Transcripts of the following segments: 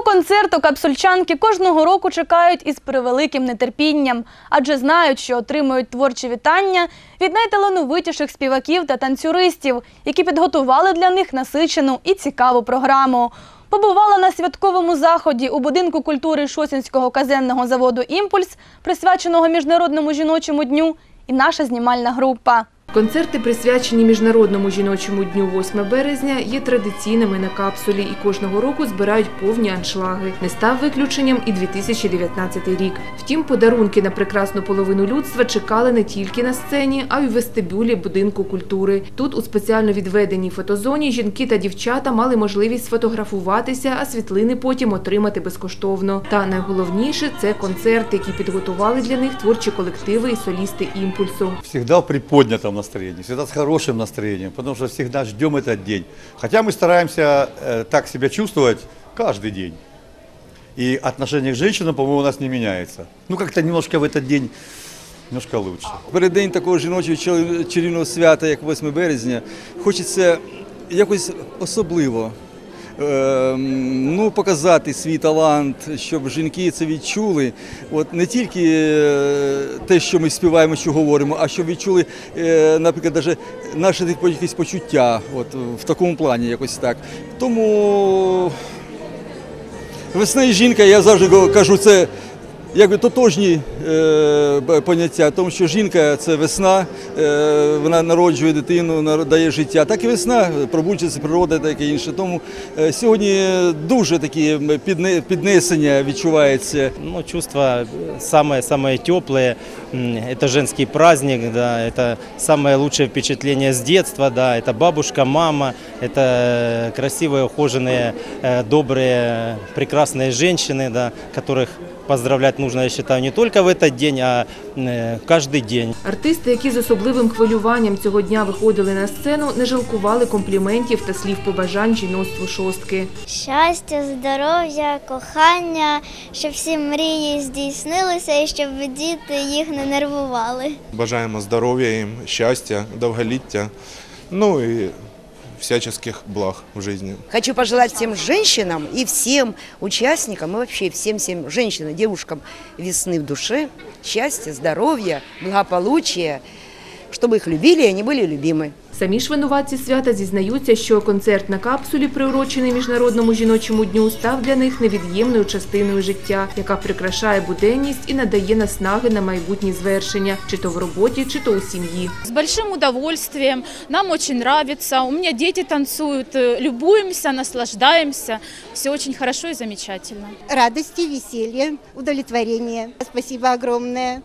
Свого концерту капсульчанки кожного року чекають із превеликим нетерпінням, адже знають, що отримують творчі вітання від найталановитіших співаків та танцюристів, які підготували для них насичену і цікаву програму. Побувала на святковому заході у будинку культури Шосінського казенного заводу Імпульс, присвяченого міжнародному жіночому дню, і наша знімальна група. Концерти, присвячені Міжнародному жіночому дню 8 березня, є традиційними на капсулі і кожного року збирають повні аншлаги. Не став виключенням і 2019 рік. Втім, подарунки на прекрасну половину людства чекали не тільки на сцені, а й у вестибюлі будинку культури. Тут, у спеціально відведеній фотозоні, жінки та дівчата мали можливість сфотографуватися, а світлини потім отримати безкоштовно. Та найголовніше це концерт, який підготували для них творчі колективи і солісти імпульсу. Всегда в приподнятом настроении, всегда с хорошим настроением, потому что всегда ждем этот день. Хотя мы стараемся э, так себя чувствовать каждый день. И отношение к женщинам, по-моему, у нас не меняется. Ну, как-то немножко в этот день немножко лучше. Переддень такого жіночого чар- чарівного свята, як 8 березня, хочеться якось особливо ем, ну, показати свій талант, щоб жінки це відчули. От не тільки е, те, що ми співаємо, що говоримо, а щоб відчули, е, наприклад, наше якісь почуття, от в такому плані якось так. Тому Весна і жінка, я завжди кажу, це якби тотожні поняття, тому що жінка це весна, е, вона народжує дитину, нар- дає життя. Так і весна, пробуджується природа, таке інше. Тому е, сьогодні дуже такі м, підне- піднесення відчувається. Ну, чувства самые-самые теплые. М, Это женский праздник, да, это самое лучшее впечатление с детства, да, это бабушка, мама, это красивые, ухоженные, э, добрые, прекрасные женщины, да, которых поздравлять нужно, я считаю, не только в этот день, а э, каждый день. Артисти, які з особливим хвилюванням цього дня виходили на сцену, не жалкували компліментів та слів побажань жіноцтву шостки. Щастя, здоров'я, кохання, щоб всі мрії здійснилися і щоб діти їх не нервували. Бажаємо здоров'я їм, щастя, довголіття, ну і всяческих благ в житті. Хочу пожелать всем женщинам и всем участникам, и вообще всем-всем женщинам, девушкам весны в душе, счастья, здоровья, благополучия, чтобы их любили, и они были любимы. Самі ж винуватці свята зізнаються, що концерт на капсулі, приурочений Міжнародному жіночому дню, став для них невід'ємною частиною життя, яка прикрашає буденність і надає наснаги на майбутні звершення, чи то в роботі, чи то у сім'ї. С большим удовольствием. Нам очень нравится. У меня дети танцуют. Э, Любуемся, наслаждаемся. Все очень хорошо и замечательно. радости, веселья, удовлетворения. Спасибо огромное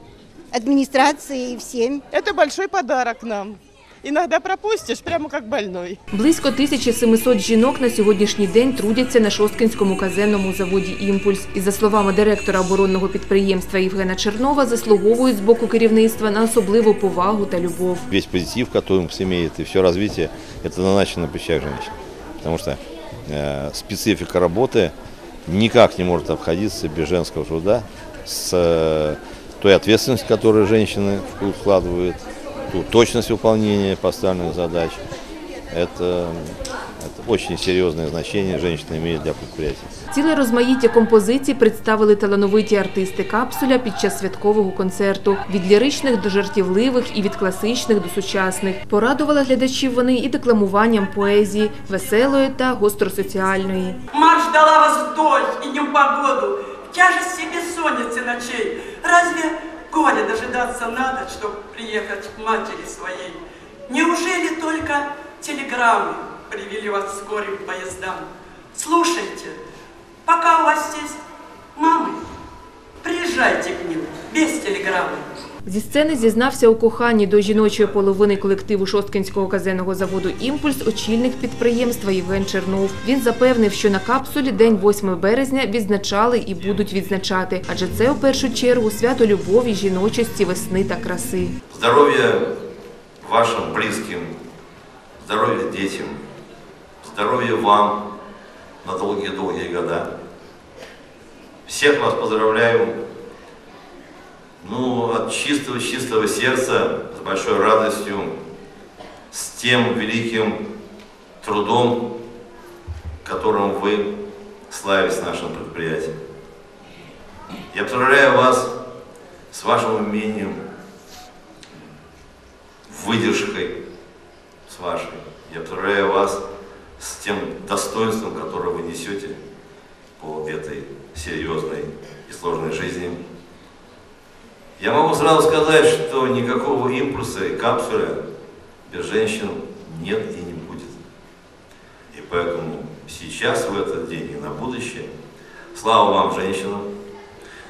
администрации и всем. Это большой подарок нам Иногда пропустишь, прямо как больной. Близько 1700 жінок на сьогоднішній день трудяться на Шосткинському казенному заводі «Імпульс». І за словами директора оборонного підприємства Євгена Чернова, заслуговують з боку керівництва на особливу повагу та любов. Весь позитив, который импульс имеет, и все развитие, это на наших на плечах женщин. Потому что э, специфика работы никак не может обходиться без женского труда, с э, той ответственностью, которую женщины вкладывают, ту точность выполнения поставленных задач. Это, это очень серьезное значение женщина имеет для предприятия. Ціле розмаїття композицій представили талановиті артисти капсуля під час святкового концерту. Від ліричних до жартівливих і від класичних до сучасних. Порадували глядачів вони і декламуванням поезії, веселої та гостросоціальної. Мать ждала вас в дождь и непогоду, в тяжести бессонницы ночей. Разве горя дожидаться надо, чтобы приехать к матери своей? Неужели только телеграммы привели вас к скорым поездам? Слушайте, пока у вас есть мамы, приезжайте к ним без телеграммы. Зі сцени зізнався у коханні до жіночої половини колективу Шосткинського казенного заводу «Імпульс» очільник підприємства Євген Чернов. Він запевнив, що на капсулі День 8 березня відзначали і будуть відзначати, адже це у першу чергу свято любові, жіночості, весни та краси. Здоровья вашим близким, здоровья детям, здоровья вам на долгие-долгие года. Всех вас поздравляю ну, от чистого-чистого сердца, с большой радостью, с тем великим трудом, которым вы славить нашим предприятием. Я поздравляю вас с вашим умением, выдержкой, с вашей. Я поздравляю вас с тем достоинством, которое вы несете по этой серьезной и сложной жизни. Я могу сразу сказать, что никакого импульса и капсуля без женщин нет и не будет. И поэтому сейчас, в этот день и на будущее, слава вам, женщинам,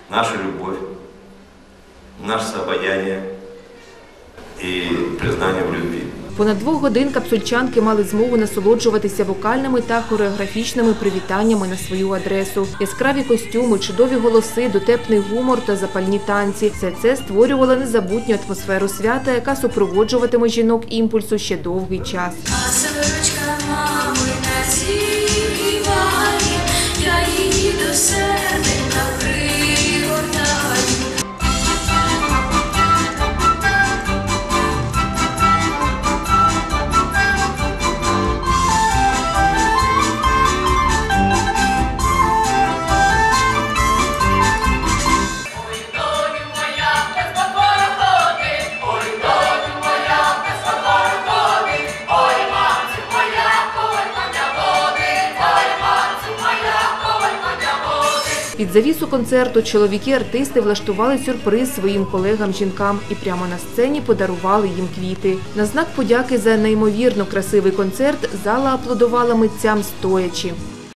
наша любовь, наше обаяние и признание в любви. Понад двох годин капсульчанки мали змогу насолоджуватися вокальними та хореографічними привітаннями на свою адресу. Яскраві костюми, чудові голоси, дотепний гумор та запальні танці. Все це створювало незабутню атмосферу свята, яка супроводжуватиме жінок імпульсу ще довгий час. Мами надіває, я її до серденька Під завісу концерту чоловіки-артисти влаштували сюрприз своїм колегам-жінкам і прямо на сцені подарували їм квіти. На знак подяки за неймовірно красивий концерт зала аплодувала митцям стоячи.